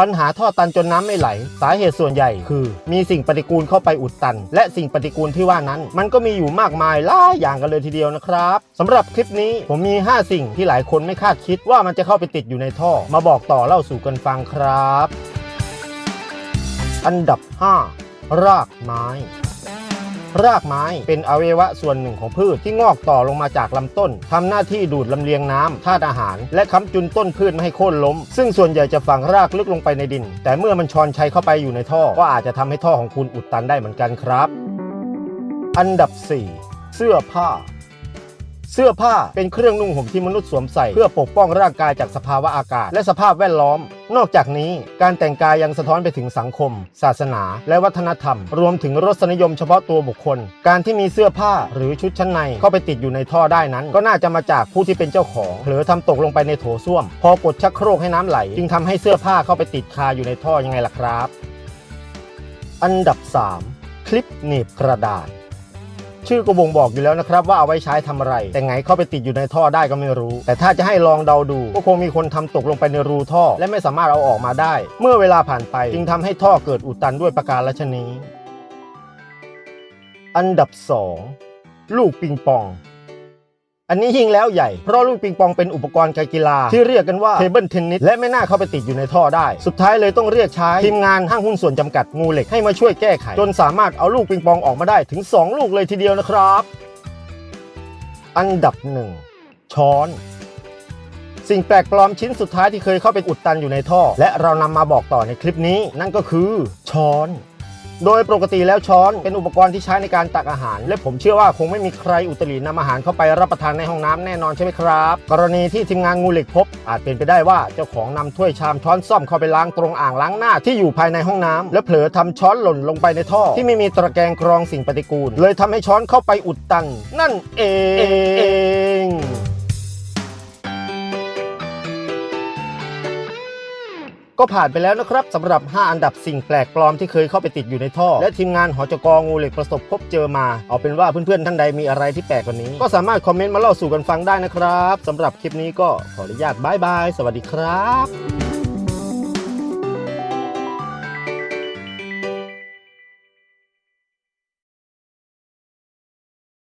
ปัญหาท่อตันจนน้ำไม่ไหล สาเหตุส่วนใหญ่คือ มีสิ่งปฏิกูลเข้าไปอุดตัน และสิ่งปฏิกูลที่ว่านั้น มันก็มีอยู่มากมายหลายอย่างกันเลยทีเดียวนะครับสำหรับคลิปนี้ผมมี 5 สิ่งที่หลายคนไม่คาดคิดว่ามันจะเข้าไปติดอยู่ในท่อ มาบอกต่อเล่าสู่กันฟังครับ อันดับ 5 รากไม้ รากไม้เป็นอวัยวะส่วนหนึ่งของพืชที่งอกต่อลงมาจากลำต้นทำหน้าที่ดูดลำเลียงน้ำธาตุอาหาร และค้ำจุนต้นพืชไม่ให้โค่นล้ม ซึ่งส่วนใหญ่จะฝังรากลึกลงไปในดิน แต่เมื่อมันชอนชัยเข้าไปอยู่ในท่อ ก็อาจจะทำให้ท่อของคุณอุดตันได้เหมือนกันครับ อันดับ 4 เสื้อผ้า เสื้อผ้าเป็นเครื่องนุ่งห่มที่มนุษย์สวมใส่ เพื่อปกป้องร่างกายจากสภาวะอากาศ และสภาพแวดล้อม นอกจากนี้การแต่งกายยังสะท้อนไปถึงสังคม ศาสนา และวัฒนธรรม รวมถึงรสนิยมเฉพาะตัวบุคคล การที่มีเสื้อผ้าหรือชุดชั้นในเข้าไปติดอยู่ในท่อได้นั้น ก็น่าจะมาจากผู้ที่เป็นเจ้าของเผลอทำตกลงไปในโถส้วม พอกดชักโครกให้น้ำไหล จึงทำให้เสื้อผ้าเข้าไปติดคาอยู่ในท่อยังไงล่ะครับ อันดับ 3 คลิปหนีบกระดาษ ชื่อก็บ่งบอกอยู่แล้วนะครับว่าเอาไว้ใช้ทำอะไร แต่ไงเข้าไปติดอยู่ในท่อได้ก็ไม่รู้ แต่ถ้าจะให้ลองเดาดู ก็คงมีคนทำตกลงไปในรูท่อ และไม่สามารถเอาออกมาได้ เมื่อเวลาผ่านไปจึงทำให้ท่อเกิดอุดตันด้วยประการละชนี้อันดับ 2 ลูกปิงปอง อันนี้ยิ่งแล้วใหญ่ เพราะลูกปิงปองเป็นอุปกรณ์การกีฬา ที่เรียกกันว่าเทเบิลเทนนิสและไม่น่าเข้าไปติดอยู่ในท่อได้ สุดท้ายเลยต้องเรียกใช้ทีมงานห้างหุ้นส่วนจำกัดงูเหล็กให้มาช่วยแก้ไข จนสามารถเอาลูกปิงปองออกมาได้ถึง 2 ลูกเลยทีเดียวนะครับ อันดับหนึ่งช้อนสิ่งแปลกปลอมชิ้นสุดท้ายที่เคยเข้าไปอุดตันอยู่ในท่อ และเรานำมาบอกต่อในคลิปนี้ นั่นก็คือช้อน โดยปกติแล้วช้อนเป็นอุปกรณ์ที่ใช้ในการตักอาหาร และผมเชื่อว่าคงไม่มีใครอุตรินำอาหารเข้าไปรับประทานในห้องน้ำแน่นอนใช่ไหมครับ กรณีที่ทีมงานงูเหล็กพบ อาจเป็นไปได้ว่าเจ้าของนำถ้วยชามช้อนซ่อมเข้าไปล้างตรงอ่างล้างหน้าที่อยู่ภายในห้องน้ำและเผลอทำช้อนหล่นลงไปในท่อ ที่ไม่มีตะแกรงกรองสิ่งปฏิกูล เลยทำให้ช้อนเข้าไปอุดตัน นั่นเอง ก็ผ่านไปแล้วนะครับสำหรับ 5 อันดับสิ่งแปลกปลอมที่เคยเข้าไปติดอยู่ในท่อ และทีมงานหอจกงูเหล็กประสบพบเจอมา เอาเป็นว่าเพื่อนๆท่านใดมีอะไรที่แปลกกว่านี้ ก็สามารถคอมเมนต์มาเล่าสู่กันฟังได้นะครับสำหรับคลิปนี้ก็ขออนุญาตบายบายสวัสดีครับ